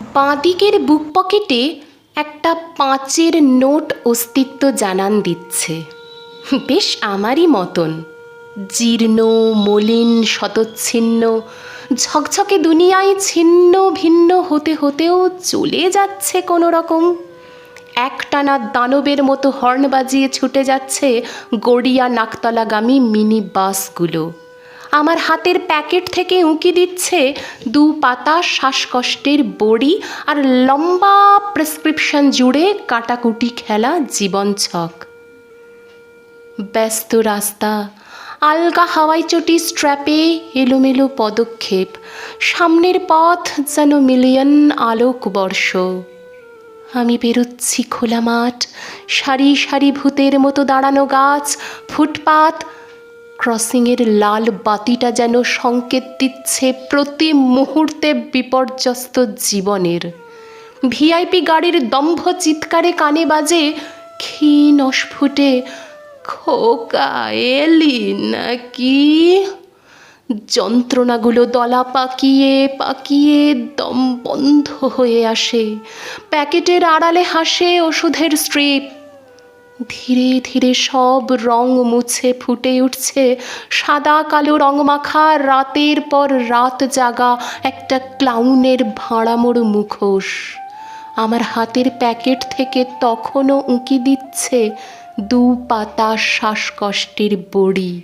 বাঁদিকের বুক পকেটে একটা পাঁচের নোট অস্তিত্ব জানান দিচ্ছে। বেশ আমারই মতন। জীর্ণ, মলিন, শতচ্ছিন্ন, ঝকঝকে দুনিয়ায় ছিন্ন ভিন্ন হতে হতেও চলে যাচ্ছে কোনো রকম একটানা দানবের মতো হর্ন বাজিয়ে ছুটে যাচ্ছে গড়িয়া নাকতলাগামী মিনি বাসগুলো। আমার হাতের প্যাকেট থেকে উঁকি দিচ্ছে দু পাতা শ্বাসকষ্টের বড়ি আর লম্বা প্রেসক্রিপশন জুড়ে কাটাকুটি খেলা জীবন ছক ব্যস্ত রাস্তা, আলগা হাওয়াই চটি স্ট্র্যাপে এলোমেলো পদক্ষেপ, সামনের পথ যেন মিলিয়ন আলোকবর্ষ। আমি বেরোচ্ছি খোলা মাঠ, সারি সারি ভূতের মতো দাঁড়ানো গাছ, ফুটপাত ক্রসিংয়ের লাল বাতিটা যেন সংকেত দিচ্ছে প্রতি মুহূর্তে বিপর্যস্ত জীবনের। ভিআইপি গাড়ির দম্ভ চিৎকারে কানে বাজে, ক্ষীণ অস্ফুটে, খোকা এলি নাকি? যন্ত্রণাগুলো দলা পাকিয়ে পাকিয়ে দম বন্ধ হয়ে আসে। প্যাকেটের আড়ালে হাসে ওষুধের স্ট্রিপ। ধীরে ধীরে সব রং মুছে ফুটে উঠছে। সাদা, কালো রং মাখা, রাতের পর রাত জাগা একটা ক্লাউনের ভাঁড়ামোড় মুখোশ। আমার হাতের প্যাকেট থেকে তখনও উঁকি দিচ্ছে দু পাতা শ্বাসকষ্টের বড়ি।